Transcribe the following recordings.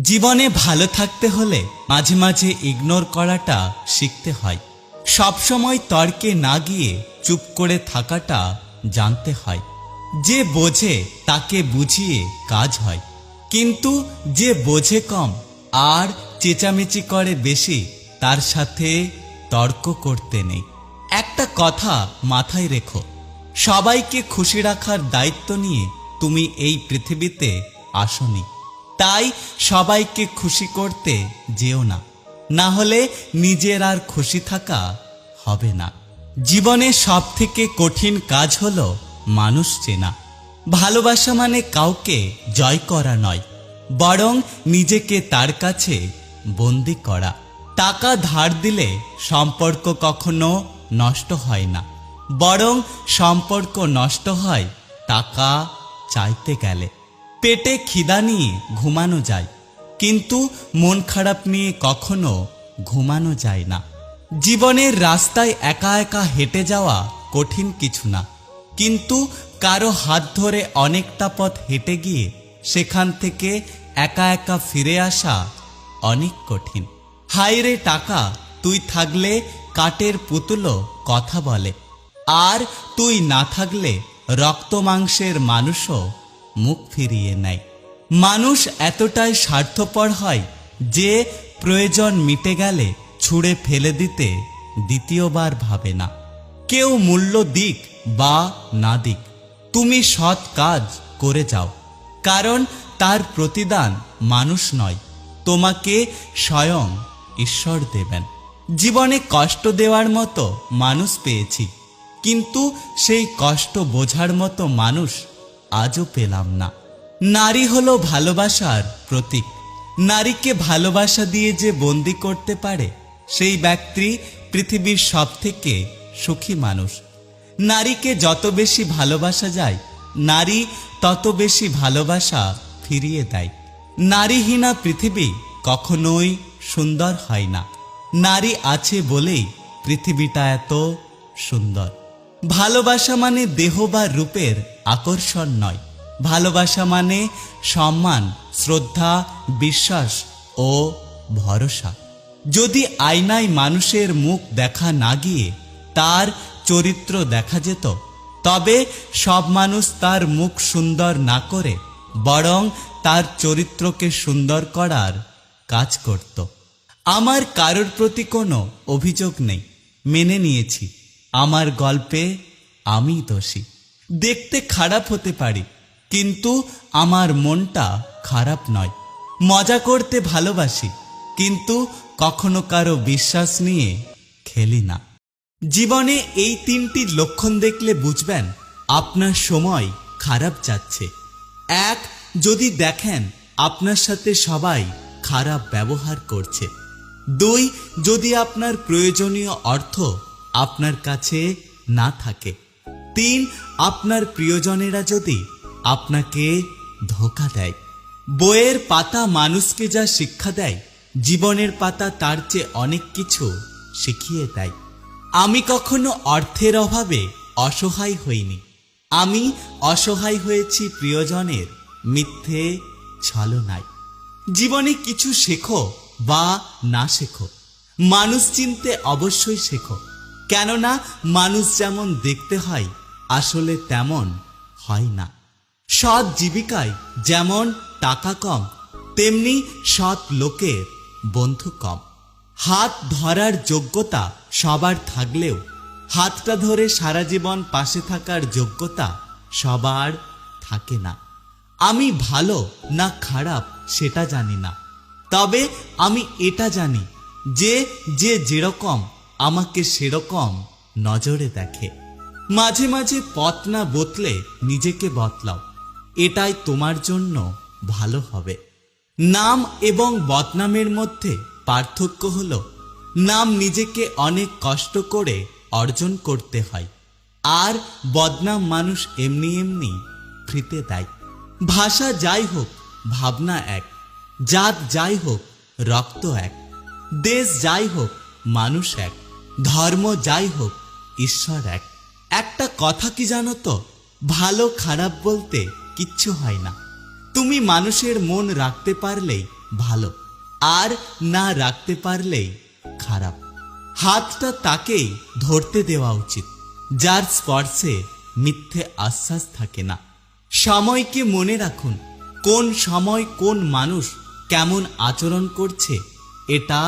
জীবনে ভালো থাকতে হলে মাঝে মাঝে ইগনোর করাটা শিখতে হয়। সবসময় তর্কে না গিয়ে চুপ করে থাকাটা জানতে হয়। যে বোঝে তাকে বুঝিয়ে কাজ হয়। কিন্তু যে বোঝে কম আর চেঁচামেচি করে বেশি, তার সাথে তর্ক করতে নেই। একটা কথা মাথায় রেখো, সবাইকে খুশি রাখার দায়িত্ব নিয়ে তুমি এই পৃথিবীতে আসনি। তাই সবাইকে খুশি করতে যেও না। না হলে নিজের আর খুশি থাকা হবে না। জীবনে সব থেকে কঠিন কাজ হলো মানুষ চেনা। ভালোবাসা মানে কাউকে জয় করা নয়, বরং নিজেকে তার কাছে বন্দি করা। টাকা ধার দিলে সম্পর্ক কখনো নষ্ট হয় না, বরং সম্পর্ক নষ্ট হয় টাকা চাইতে গেলে। পেটে খিদা নিয়ে ঘুমানো যায়, কিন্তু মন খারাপ নিয়ে কখনো ঘুমানো যায় না। জীবনের রাস্তায় একা একা হেঁটে যাওয়া কঠিন কিছু না, কিন্তু কারও হাত ধরে অনেকটা পথ হেঁটে গিয়ে সেখান থেকে একা একা ফিরে আসা অনেক কঠিন। হাইরে টাকা, তুই থাকলে কাটের পুতুলো কথা বলে, আর তুই না থাকলে রক্ত মাংসের মানুষও মুখ ফিরিয়ে নেয়। মানুষ এতটাই স্বার্থপর হয় যে প্রয়োজন মিটে গেলে ছুঁড়ে ফেলে দিতে দ্বিতীয়বার ভাবে না। কেউ মূল্য দিক বা না দিক, তুমি সৎ কাজ করে যাও। কারণ তার প্রতিদান মানুষ নয়, তোমাকে স্বয়ং ঈশ্বর দেবেন। জীবনে কষ্ট দেওয়ার মতো মানুষ পেয়েছি, কিন্তু সেই কষ্ট বোঝার মতো মানুষ আজও পেলাম না। নারী হলো ভালোবাসার প্রতীক। নারীকে ভালোবাসা দিয়ে যে বন্দি করতে পারে, সেই ব্যক্তি পৃথিবীর সব থেকে সুখী মানুষ। নারীকে যত বেশি ভালোবাসা যায়, নারী তত বেশি ভালোবাসা ফিরিয়ে দেয়। নারীহীনা পৃথিবী কখনোই সুন্দর হয় না। নারী আছে বলেই পৃথিবীটা এত সুন্দর। ভালোবাসা মানে দেহ বা রূপের আকর্ষণ নয়। ভালোবাসা মানে সম্মান, শ্রদ্ধা, বিশ্বাস ও ভরসা। যদি আয়নায় মানুষের মুখ দেখা না গিয়ে তার চরিত্র দেখা যেত, তবে সব মানুষ তার মুখ সুন্দর না করে, বরং তার চরিত্রকে সুন্দর করার কাজ করত। আমার কারোর প্রতি কোনো অভিযোগ নেই। মেনে নিয়েছি। আমার গল্পে আমি দোষী। দেখতে খারাপ হতে পারি, কিন্তু আমার মনটা খারাপ নয়। মজা করতে ভালোবাসি, কিন্তু কখনো কারও বিশ্বাস নিয়ে খেলি না। জীবনে এই তিনটি লক্ষণ দেখলে বুঝবেন, আপনার সময় খারাপ যাচ্ছে। এক, যদি দেখেন আপনার সাথে সবাই খারাপ ব্যবহার করছে। দুই, যদি আপনার প্রয়োজনীয় অর্থ আপনার কাছে না থাকে। তিন আপনার প্রিয়জনেরা যদি আপনাকে ধোকা দেয়, বইয়ের পাতা মানুষকে যা শিক্ষা দেয়, জীবনের পাতা তার চেয়ে অনেক কিছু শিখিয়ে দেয়। আমি কখনো অর্থের অভাবে অসহায় হইনি। আমি অসহায় হয়েছি প্রিয়জনের মিথ্যে ছলনায়। জীবনে কিছু শেখো বা না শেখো। মানুষ চিনতে অবশ্যই শেখো। কেননা মানুষ যেমন দেখতে হয় আসলে তেমন হয় না। সৎ জীবিকায় যেমন টাকা কম, তেমনি সৎ লোকের বন্ধু কম। হাত ধরার যোগ্যতা সবার থাকলেও, হাতটা ধরে সারা জীবন পাশে থাকার যোগ্যতা সবার থাকে না। আমি ভালো না খারাপ সেটা জানি না। তবে আমি এটা জানি যে যে যেরকম আমাকে সেরকম নজরে দেখে। মাঝে মাঝে পথ না বদলে নিজেকে বদলাও। এটাই তোমার জন্য ভালো হবে। নাম এবং বদনামের মধ্যে পার্থক্য হল, নাম নিজেকে অনেক কষ্ট করে অর্জন করতে হয়, আর বদনাম মানুষ এমনি এমনি ফ্রিতে দেয়। ভাষা যাই হোক, ভাবনা এক, জাত যাই হোক, রক্ত এক, দেশ যাই হোক, মানুষ এক, ধর্ম যাই হোক, ঈশ্বর এক। একটা কথা কি জানো তো? ভালো খারাপ বলতে কিচ্ছু হয় না। তুমি মানুষের মন রাখতে পারলেই ভালো, আর না রাখতে পারলেই খারাপ। হাতটা তাকেই ধরতে দেওয়া উচিত, যার স্পর্শে মিথ্যে আশ্বাস থাকে না। সময়কে মনে রাখুন, কোন সময় কোন মানুষ কেমন আচরণ করছে, এটা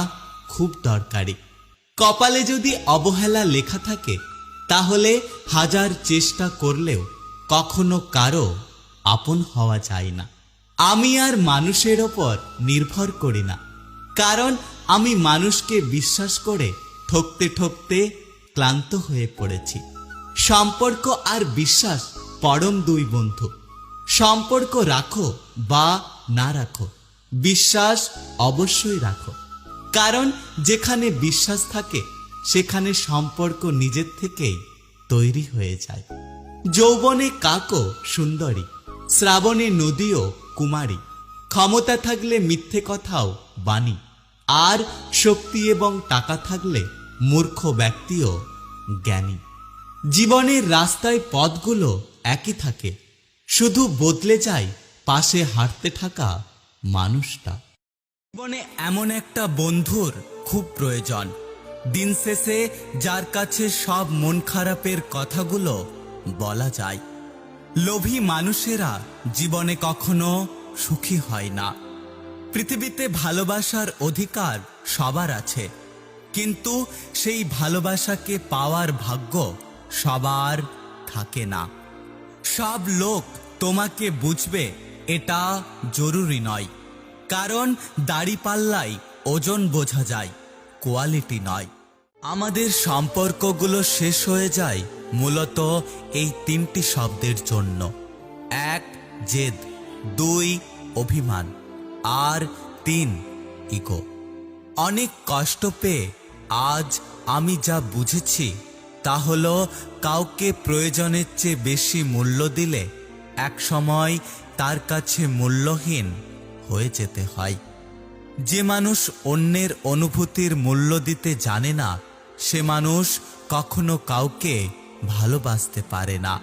খুব দরকারি। কপালে যদি অবহেলা লেখা থাকে তাহলে হাজার চেষ্টা করলেও কখনো কারও আপন হওয়া যায় না। আমি আর মানুষের ওপর নির্ভর করি না। কারণ আমি মানুষকে বিশ্বাস করে ঠকতে ঠকতে ক্লান্ত হয়ে পড়েছি। সম্পর্ক আর বিশ্বাস পরম দুই বন্ধু। সম্পর্ক রাখো বা না রাখো, বিশ্বাস অবশ্যই রাখো। কারণ যেখানে বিশ্বাস থাকে সেখানে সম্পর্ক নিজের থেকেই তৈরি হয়ে যায়। যৌবনে কাকও সুন্দরী, শ্রাবণে নদীও কুমারী, ক্ষমতা থাকলে মিথ্যে কথাও বাণী, আর শক্তি এবং টাকা থাকলে মূর্খ ব্যক্তিও জ্ঞানী। জীবনের রাস্তায় পথগুলো একই থাকে, শুধু বদলে যায় পাশে হাঁটতে থাকা মানুষটা। জীবনে এমন একটা বন্ধুর খুব প্রয়োজন দিন শেষে যার কাছে সব মন খারাপের কথাগুলো বলা যায়। লোভী মানুষেরা জীবনে কখনো সুখী হয় না। পৃথিবীতে ভালোবাসার অধিকার সবার আছে, কিন্তু সেই ভালোবাসাকে পাওয়ার ভাগ্য সবার থাকে না। সব লোক তোমাকে বুঝবে, এটা জরুরি নয়, কারণ দাড়িপাল্লাই ওজন বোঝা যায়, কোয়ালিটি নয়। আমাদের সম্পর্কগুলো শেষ হয়ে যায় মূলত এই তিনটি শব্দের জন্য। এক, জেদ। দুই, অভিমান। আর তিন, ইগো। অনেক কষ্ট পেয়ে আজ আমি যা বুঝেছি তা হলো কাউকে প্রয়োজনের চেয়ে বেশি মূল্য দিলে এক সময় তার কাছে মূল্যহীন হয়ে যেতে হয়। যে মানুষ অন্যের অনুভূতির মূল্য দিতে জানে না সে মানুষ কখনো কাউকে ভালোবাসতে পারে না।